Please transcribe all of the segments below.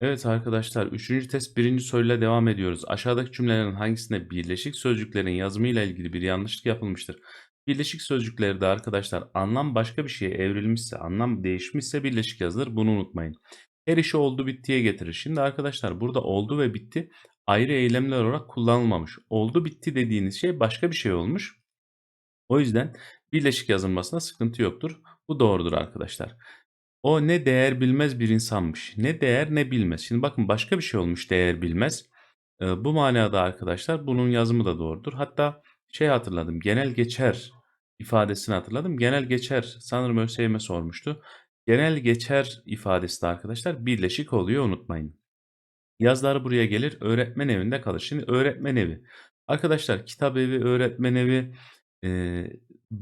Evet arkadaşlar, üçüncü test birinci soruyla devam ediyoruz. Aşağıdaki cümlelerin hangisinde birleşik sözcüklerin yazımıyla ilgili bir yanlışlık yapılmıştır? Birleşik sözcüklerde arkadaşlar anlam başka bir şeye evrilmişse, anlam değişmişse birleşik yazılır. Bunu unutmayın. Her işi oldu bittiye getirir. Şimdi arkadaşlar burada oldu ve bitti ayrı eylemler olarak kullanılmamış. Oldu bitti dediğiniz şey başka bir şey olmuş. O yüzden birleşik yazılmasına sıkıntı yoktur. Bu doğrudur arkadaşlar. O ne değer bilmez bir insanmış. Ne değer ne bilmez. Şimdi bakın başka bir şey olmuş değer bilmez. Ee, bu manada arkadaşlar bunun yazımı da doğrudur. Hatta şey hatırladım. Genel geçer ifadesini hatırladım. Genel geçer sanırım ÖSYM sormuştu. Genel geçer ifadesi de arkadaşlar birleşik oluyor unutmayın. Yazları buraya gelir öğretmen evinde kalır. Şimdi öğretmen evi. Arkadaşlar kitap evi, öğretmen evi, e,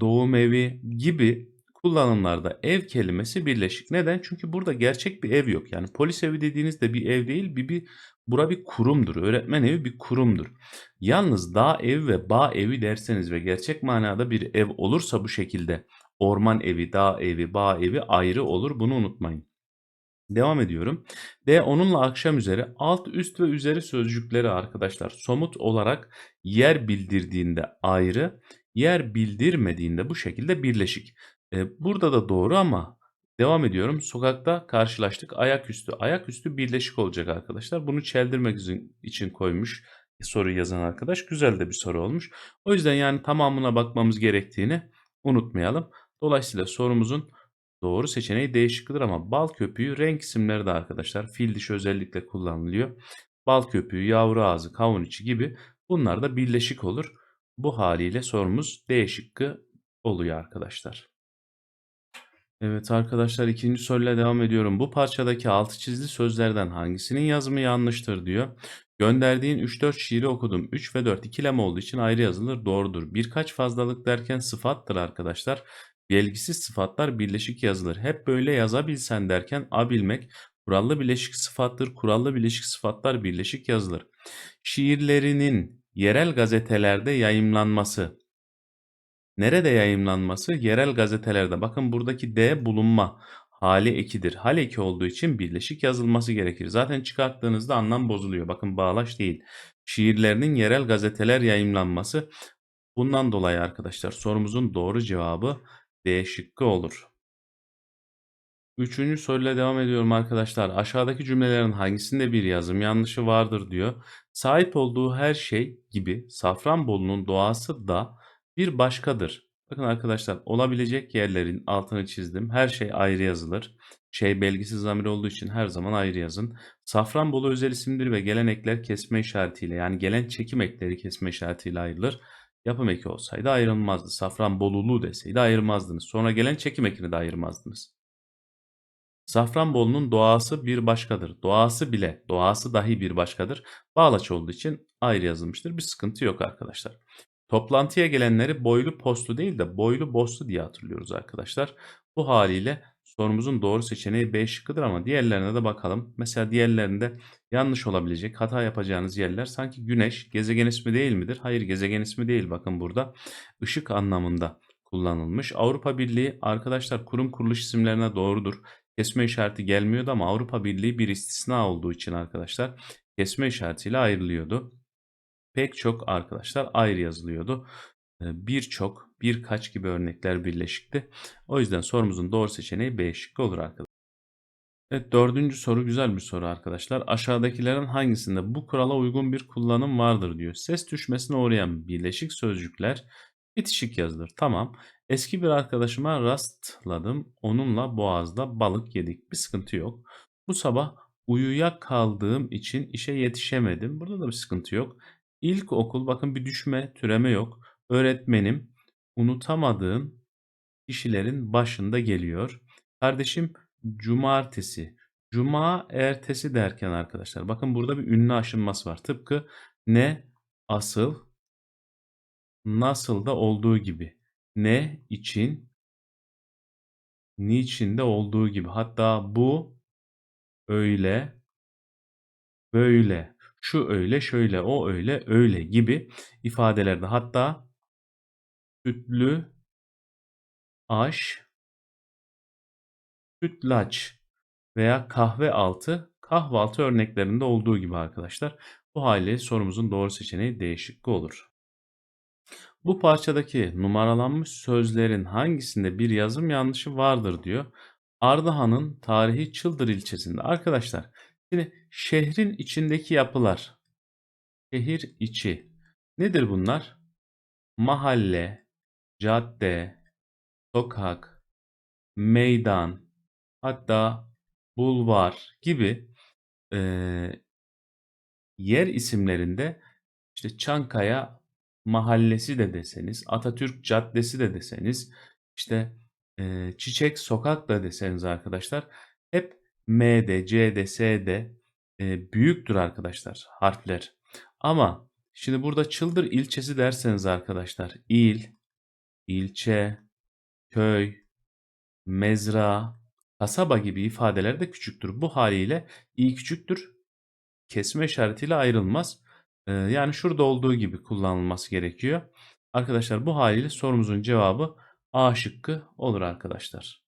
doğum evi gibi kullanımlarda ev kelimesi birleşik. Neden? Çünkü burada gerçek bir ev yok. Yani polis evi dediğinizde bir ev değil, bir, bir bura bir kurumdur. Öğretmen evi bir kurumdur. Yalnız dağ evi ve bağ evi derseniz ve gerçek manada bir ev olursa bu şekilde orman evi, dağ evi, bağ evi ayrı olur. Bunu unutmayın. Devam ediyorum. D onunla akşam üzeri alt üst ve üzeri sözcükleri arkadaşlar somut olarak yer bildirdiğinde ayrı, yer bildirmediğinde bu şekilde birleşik. E, burada da doğru ama devam ediyorum. Sokakta karşılaştık ayaküstü. Ayaküstü birleşik olacak arkadaşlar. Bunu çeldirmek için koymuş soruyu yazan arkadaş. Güzel de bir soru olmuş. O yüzden yani tamamına bakmamız gerektiğini unutmayalım. Dolayısıyla sorumuzun Doğru seçeneği D şıkkıdır ama bal köpüğü renk isimleri de arkadaşlar fil dişi özellikle kullanılıyor. Bal köpüğü, yavru ağzı, kavun içi gibi bunlar da birleşik olur. Bu haliyle sorumuz D şıkkı oluyor arkadaşlar. Evet arkadaşlar ikinci soruyla devam ediyorum. Bu parçadaki altı çizili sözlerden hangisinin yazımı yanlıştır diyor. Gönderdiğin 3-4 şiiri okudum. 3 ve 4 ikileme olduğu için ayrı yazılır. Doğrudur. Birkaç fazlalık derken sıfattır arkadaşlar. Belgisiz sıfatlar birleşik yazılır. Hep böyle yazabilsen derken a bilmek kurallı bileşik sıfattır. Kurallı bileşik sıfatlar birleşik yazılır. Şiirlerinin yerel gazetelerde yayımlanması. Nerede yayımlanması? Yerel gazetelerde. Bakın buradaki D bulunma hali ekidir. Hal eki olduğu için birleşik yazılması gerekir. Zaten çıkarttığınızda anlam bozuluyor. Bakın bağlaç değil. Şiirlerinin yerel gazeteler yayımlanması. Bundan dolayı arkadaşlar sorumuzun doğru cevabı D şıkkı olur. Üçüncü soruyla devam ediyorum arkadaşlar. Aşağıdaki cümlelerin hangisinde bir yazım yanlışı vardır diyor. Sahip olduğu her şey gibi Safranbolu'nun doğası da bir başkadır. Bakın arkadaşlar olabilecek yerlerin altını çizdim. Her şey ayrı yazılır. Şey belgisiz zamir olduğu için her zaman ayrı yazın. Safranbolu özel isimdir ve gelen ekler kesme işaretiyle yani gelen çekim ekleri kesme işaretiyle ayrılır. Yapım eki olsaydı ayrılmazdı. Safranbolulu deseydi ayırmazdınız. Sonra gelen çekim ekini de ayırmazdınız. Safranbolu'nun doğası bir başkadır. Doğası bile, doğası dahi bir başkadır. Bağlaç olduğu için ayrı yazılmıştır. Bir sıkıntı yok arkadaşlar. Toplantıya gelenleri boylu postu değil de boylu bostu diye hatırlıyoruz arkadaşlar. Bu haliyle sorumuzun doğru seçeneği B şıkkıdır ama diğerlerine de bakalım. Mesela diğerlerinde yanlış olabilecek hata yapacağınız yerler sanki güneş gezegen ismi değil midir? Hayır gezegen ismi değil bakın burada ışık anlamında kullanılmış. Avrupa Birliği arkadaşlar kurum kuruluş isimlerine doğrudur. Kesme işareti gelmiyordu ama Avrupa Birliği bir istisna olduğu için arkadaşlar kesme işaretiyle ayrılıyordu. Pek çok arkadaşlar ayrı yazılıyordu. Birçok, birkaç gibi örnekler birleşikti. O yüzden sorumuzun doğru seçeneği B şıkkı olur arkadaşlar. Evet dördüncü soru güzel bir soru arkadaşlar. Aşağıdakilerin hangisinde bu kurala uygun bir kullanım vardır diyor. Ses düşmesine uğrayan birleşik sözcükler bitişik yazılır. Tamam. Eski bir arkadaşıma rastladım. Onunla boğazda balık yedik. Bir sıkıntı yok. Bu sabah uyuya kaldığım için işe yetişemedim. Burada da bir sıkıntı yok. İlk okul bakın bir düşme, türeme yok. Öğretmenim unutamadığım kişilerin başında geliyor. Kardeşim cumartesi. Cuma ertesi derken arkadaşlar bakın burada bir ünlü aşınması var. Tıpkı ne asıl nasıl da olduğu gibi. Ne için niçin de olduğu gibi. Hatta bu öyle böyle şu öyle şöyle o öyle öyle gibi ifadelerde hatta sütlü aş sütlaç veya kahve altı Kahvaltı örneklerinde olduğu gibi arkadaşlar. Bu haliyle sorumuzun doğru seçeneği D şıkkı olur. Bu parçadaki numaralanmış sözlerin hangisinde bir yazım yanlışı vardır diyor. Ardahan'ın tarihi Çıldır ilçesinde. Arkadaşlar şimdi şehrin içindeki yapılar. Şehir içi. Nedir bunlar? Mahalle, cadde, sokak, meydan, hatta bulvar gibi eee, yer isimlerinde işte Çankaya Mahallesi de deseniz, Atatürk Caddesi de deseniz, işte eee, Çiçek Sokak da deseniz arkadaşlar hep M'de, C'de, S'de eee, büyüktür arkadaşlar harfler. Ama şimdi burada Çıldır ilçesi derseniz arkadaşlar il, ilçe, köy, mezra, kasaba gibi ifadeler de küçüktür. Bu haliyle i küçüktür kesme işaretiyle ayrılmaz. Ee, yani şurada olduğu gibi kullanılması gerekiyor. Arkadaşlar bu haliyle sorumuzun cevabı A şıkkı olur arkadaşlar.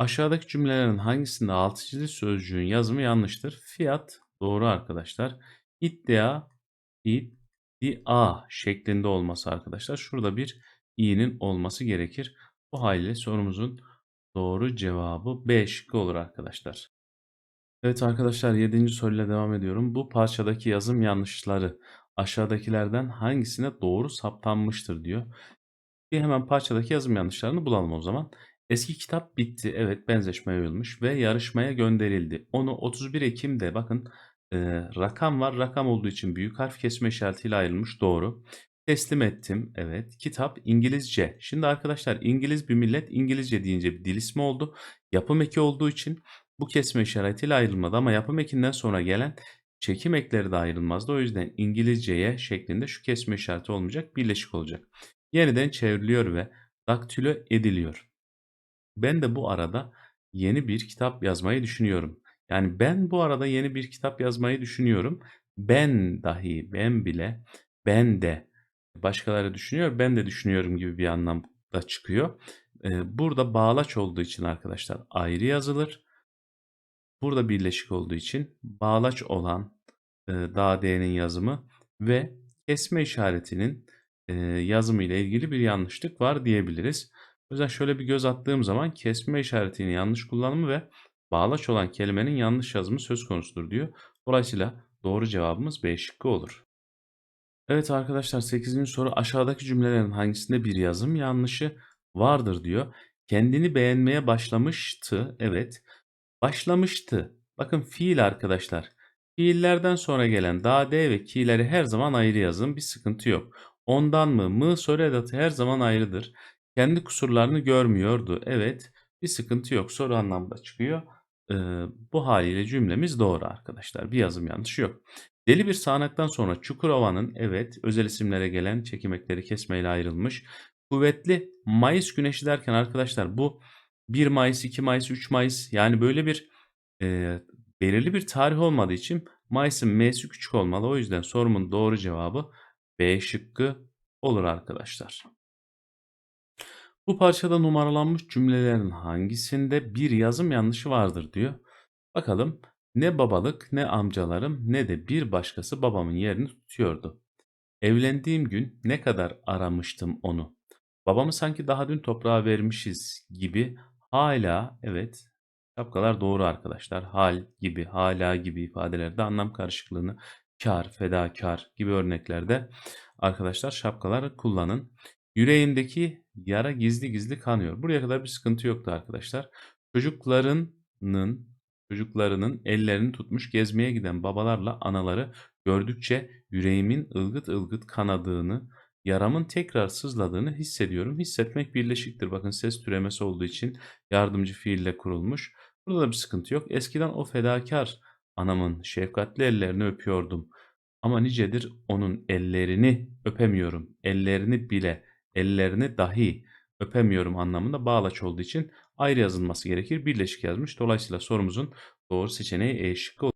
Aşağıdaki cümlelerin hangisinde altı çizili sözcüğün yazımı yanlıştır? Fiyat doğru arkadaşlar. İddia, iddia şeklinde olması arkadaşlar. Şurada bir i'nin olması gerekir. Bu haliyle sorumuzun doğru cevabı B şıkkı olur arkadaşlar. Evet arkadaşlar 7. soruyla devam ediyorum. Bu parçadaki yazım yanlışları aşağıdakilerden hangisine doğru saptanmıştır diyor. Bir hemen parçadaki yazım yanlışlarını bulalım o zaman. Eski kitap bitti. Evet benzeşmeye uyulmuş ve yarışmaya gönderildi. Onu 31 Ekim'de bakın e, rakam var. Rakam olduğu için büyük harf kesme işaretiyle ayrılmış. Doğru. Teslim ettim. Evet. Kitap İngilizce. Şimdi arkadaşlar İngiliz bir millet İngilizce deyince bir dil ismi oldu. Yapım eki olduğu için bu kesme işaretiyle ayrılmadı ama yapım ekinden sonra gelen çekim ekleri de ayrılmazdı. O yüzden İngilizceye şeklinde şu kesme işareti olmayacak, birleşik olacak. Yeniden çevriliyor ve daktilo ediliyor. Ben de bu arada yeni bir kitap yazmayı düşünüyorum. Yani ben bu arada yeni bir kitap yazmayı düşünüyorum. Ben dahi, ben bile, ben de başkaları düşünüyor, ben de düşünüyorum gibi bir anlam da çıkıyor. Burada bağlaç olduğu için arkadaşlar ayrı yazılır. Burada birleşik olduğu için bağlaç olan e, da D'nin yazımı ve kesme işaretinin yazımı ile ilgili bir yanlışlık var diyebiliriz. O yüzden şöyle bir göz attığım zaman kesme işaretinin yanlış kullanımı ve bağlaç olan kelimenin yanlış yazımı söz konusudur diyor. Dolayısıyla doğru cevabımız B şıkkı olur. Evet arkadaşlar 8. soru aşağıdaki cümlelerin hangisinde bir yazım yanlışı vardır diyor. Kendini beğenmeye başlamıştı. Evet. Başlamıştı. Bakın fiil arkadaşlar. Fiillerden sonra gelen da, de ve ki'leri her zaman ayrı yazın. Bir sıkıntı yok. Ondan mı? Mı soru edatı her zaman ayrıdır. Kendi kusurlarını görmüyordu. Evet. Bir sıkıntı yok. Soru anlamda çıkıyor. Ee, bu haliyle cümlemiz doğru arkadaşlar. Bir yazım yanlışı yok. Deli bir sağanaktan sonra Çukurova'nın evet özel isimlere gelen çekimekleri kesmeyle ayrılmış. Kuvvetli Mayıs güneşi derken arkadaşlar bu 1 Mayıs, 2 Mayıs, 3 Mayıs yani böyle bir e, belirli bir tarih olmadığı için Mayıs'ın M'si küçük olmalı. O yüzden sorumun doğru cevabı B şıkkı olur arkadaşlar. Bu parçada numaralanmış cümlelerin hangisinde bir yazım yanlışı vardır diyor. Bakalım ne babalık ne amcalarım ne de bir başkası babamın yerini tutuyordu. Evlendiğim gün ne kadar aramıştım onu. Babamı sanki daha dün toprağa vermişiz gibi hala evet şapkalar doğru arkadaşlar. Hal gibi, hala gibi ifadelerde anlam karışıklığını kar, fedakar gibi örneklerde arkadaşlar şapkalar kullanın. Yüreğimdeki yara gizli gizli kanıyor. Buraya kadar bir sıkıntı yoktu arkadaşlar. Çocuklarının çocuklarının ellerini tutmuş gezmeye giden babalarla anaları gördükçe yüreğimin ılgıt ılgıt kanadığını, yaramın tekrar sızladığını hissediyorum. Hissetmek birleşiktir. Bakın ses türemesi olduğu için yardımcı fiille kurulmuş. Burada da bir sıkıntı yok. Eskiden o fedakar anamın şefkatli ellerini öpüyordum. Ama nicedir onun ellerini öpemiyorum. Ellerini bile, ellerini dahi öpemiyorum anlamında bağlaç olduğu için ayrı yazılması gerekir. Birleşik yazmış. Dolayısıyla sorumuzun doğru seçeneği E şıkkı olur.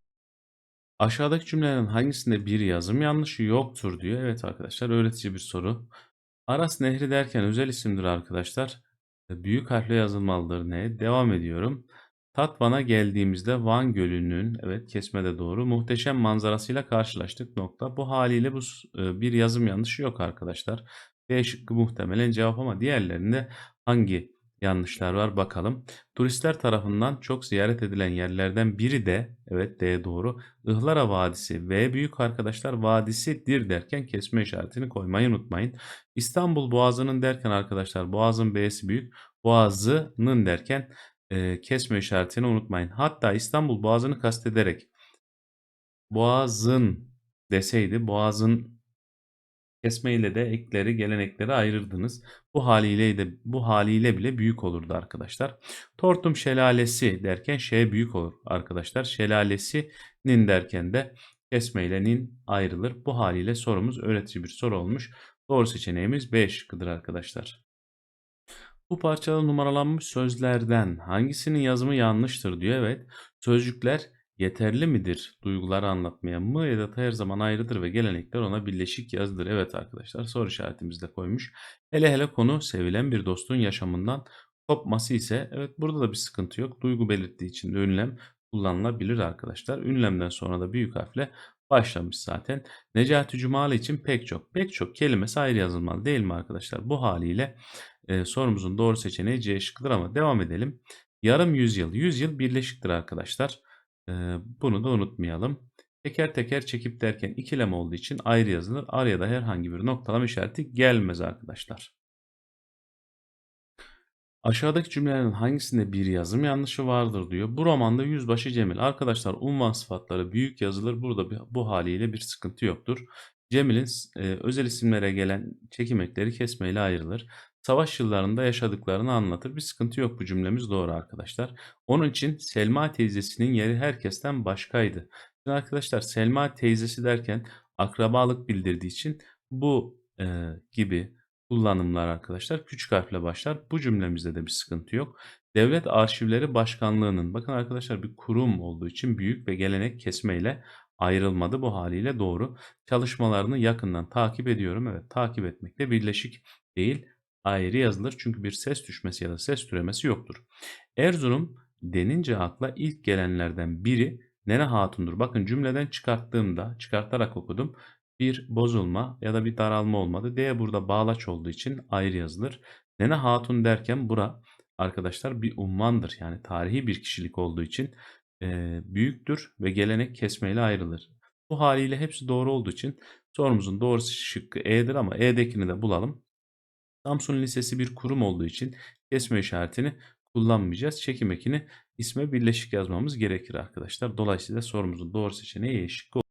Aşağıdaki cümlelerin hangisinde bir yazım yanlışı yoktur diyor. Evet arkadaşlar öğretici bir soru. Aras Nehri derken özel isimdir arkadaşlar. Büyük harfle yazılmalıdır ne? Devam ediyorum. Tatvan'a geldiğimizde Van Gölü'nün evet kesme de doğru muhteşem manzarasıyla karşılaştık nokta. Bu haliyle bu e, bir yazım yanlışı yok arkadaşlar. B şıkkı muhtemelen cevap ama diğerlerinde hangi yanlışlar var bakalım. Turistler tarafından çok ziyaret edilen yerlerden biri de evet D doğru. Ihlara Vadisi V büyük arkadaşlar vadisidir derken kesme işaretini koymayı unutmayın. İstanbul Boğazı'nın derken arkadaşlar Boğaz'ın B'si büyük. Boğazı'nın derken e, kesme işaretini unutmayın. Hatta İstanbul Boğazı'nı kastederek Boğaz'ın deseydi Boğaz'ın kesmeyle de ekleri gelenekleri ayırırdınız. Bu haliyle de bu haliyle bile büyük olurdu arkadaşlar. Tortum şelalesi derken şey büyük olur arkadaşlar. Şelalesinin derken de kesmeyle nin ayrılır. Bu haliyle sorumuz öğretici bir soru olmuş. Doğru seçeneğimiz B şıkkıdır arkadaşlar. Bu parçada numaralanmış sözlerden hangisinin yazımı yanlıştır diyor. Evet. Sözcükler yeterli midir duyguları anlatmaya mı da her zaman ayrıdır ve gelenekler ona birleşik yazıdır. Evet arkadaşlar soru işaretimizi de koymuş. Hele hele konu sevilen bir dostun yaşamından kopması ise evet burada da bir sıkıntı yok. Duygu belirttiği için de ünlem kullanılabilir arkadaşlar. Ünlemden sonra da büyük harfle başlamış zaten. Necati Cumalı için pek çok pek çok kelimesi ayrı yazılmalı değil mi arkadaşlar? Bu haliyle e, sorumuzun doğru seçeneği C şıkkıdır ama devam edelim. Yarım yüzyıl. Yüzyıl birleşiktir arkadaşlar. Bunu da unutmayalım. Teker teker çekip derken ikileme olduğu için ayrı yazılır. Araya da herhangi bir noktalama işareti gelmez arkadaşlar. Aşağıdaki cümlelerin hangisinde bir yazım yanlışı vardır diyor. Bu romanda yüzbaşı Cemil. Arkadaşlar unvan sıfatları büyük yazılır. Burada bu haliyle bir sıkıntı yoktur. Cemil'in e, özel isimlere gelen çekim ekleri kesmeyle ayrılır. Savaş yıllarında yaşadıklarını anlatır. Bir sıkıntı yok bu cümlemiz doğru arkadaşlar. Onun için Selma teyzesinin yeri herkesten başkaydı. Şimdi arkadaşlar Selma teyzesi derken akrabalık bildirdiği için bu e, gibi kullanımlar arkadaşlar küçük harfle başlar. Bu cümlemizde de bir sıkıntı yok. Devlet Arşivleri Başkanlığı'nın bakın arkadaşlar bir kurum olduğu için büyük ve gelenek kesmeyle ayrılmadı. Bu haliyle doğru. Çalışmalarını yakından takip ediyorum. Evet takip etmek de birleşik değil ayrı yazılır. Çünkü bir ses düşmesi ya da ses türemesi yoktur. Erzurum denince akla ilk gelenlerden biri Nene Hatun'dur. Bakın cümleden çıkarttığımda çıkartarak okudum bir bozulma ya da bir daralma olmadı. D burada bağlaç olduğu için ayrı yazılır. Nene Hatun derken bura arkadaşlar bir unvandır. Yani tarihi bir kişilik olduğu için e, büyüktür ve gelenek kesmeyle ayrılır. Bu haliyle hepsi doğru olduğu için sorumuzun doğru şıkkı E'dir ama E'dekini de bulalım. Samsun Lisesi bir kurum olduğu için kesme işaretini kullanmayacağız. Çekim ekini isme birleşik yazmamız gerekir arkadaşlar. Dolayısıyla sorumuzun doğru seçeneği E şıkkı